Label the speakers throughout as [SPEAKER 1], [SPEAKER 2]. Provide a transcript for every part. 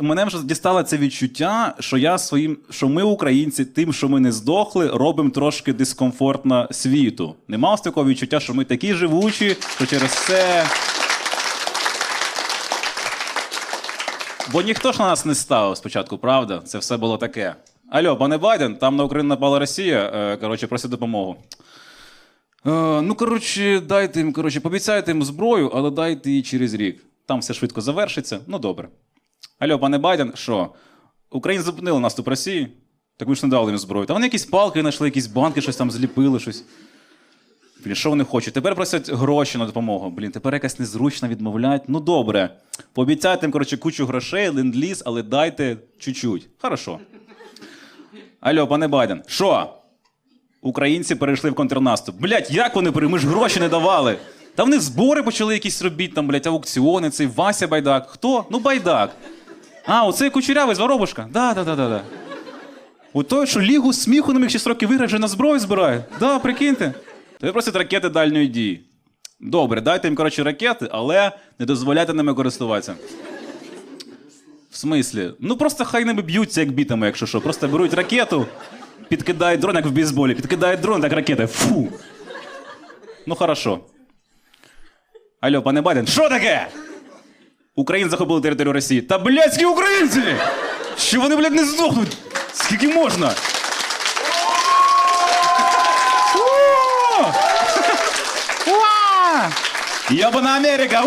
[SPEAKER 1] Мене вже дістало це відчуття, що я своїм, що ми, українці, тим, що ми не здохли, робимо трошки дискомфортно світу. Нема ось такого відчуття, що ми такі живучі, що через це. Бо ніхто ж на нас не ставив спочатку, правда? Це все було таке. Алло, пане Байден, там на Україну напала Росія. Е, коротше, просить допомогу. Е, ну, коротше, дайте їм, коротше, пообіцяйте їм зброю, але дайте її через рік. Там все швидко завершиться. Ну, добре. Алло, пане Байден, що? Україна зупинила наступ Росії? Так ми ж не дали їм зброю. Та вони якісь палки знайшли, якісь банки, щось там зліпили, щось. Блін, що вони хочуть? Тепер просять гроші на допомогу. Блін, тепер якась незручно відмовлять. Ну добре. Пообіцяйте їм, коротше, кучу грошей, ленд-ліз, але дайте чуть-чуть. Хорошо. Алло, пане Байден, що? Українці перейшли в контрнаступ. Блять, як вони перейшли? Ми ж гроші не давали. Та вони збори почали якісь робити, там, блять, аукціони, цей Вася Байдак. Хто? Ну, Байдак. А, оцей кучерявий з воробушка? Да, да, да, да, да. У той, що лігу сміху не міг 6 років виграти, вже на зброю збирає. Да, прикиньте. Тобі просять ракети дальньої дії. Добре, дайте їм, коротше, ракети, але не дозволяйте ними користуватися. В смислі? Ну просто хай ними б'ються, як бітами, якщо що. Просто беруть ракету, підкидають дрон, як в бейсболі, підкидають дрон, так ракети. Фу. Ну хорошо. Алло, пане Байден, що таке? Українці захопили територію Росії. Та блядські українці! Що вони, блядь, не здохнуть? Скільки можна? Йобана Америка!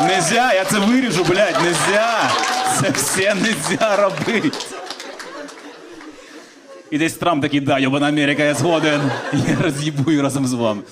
[SPEAKER 1] Нельзя, я це виріжу, блядь, нельзя. Це все нельзя робити. І десь Трамп такий, да, йобана Америка, я згоден. Я роз'їбую разом з вами.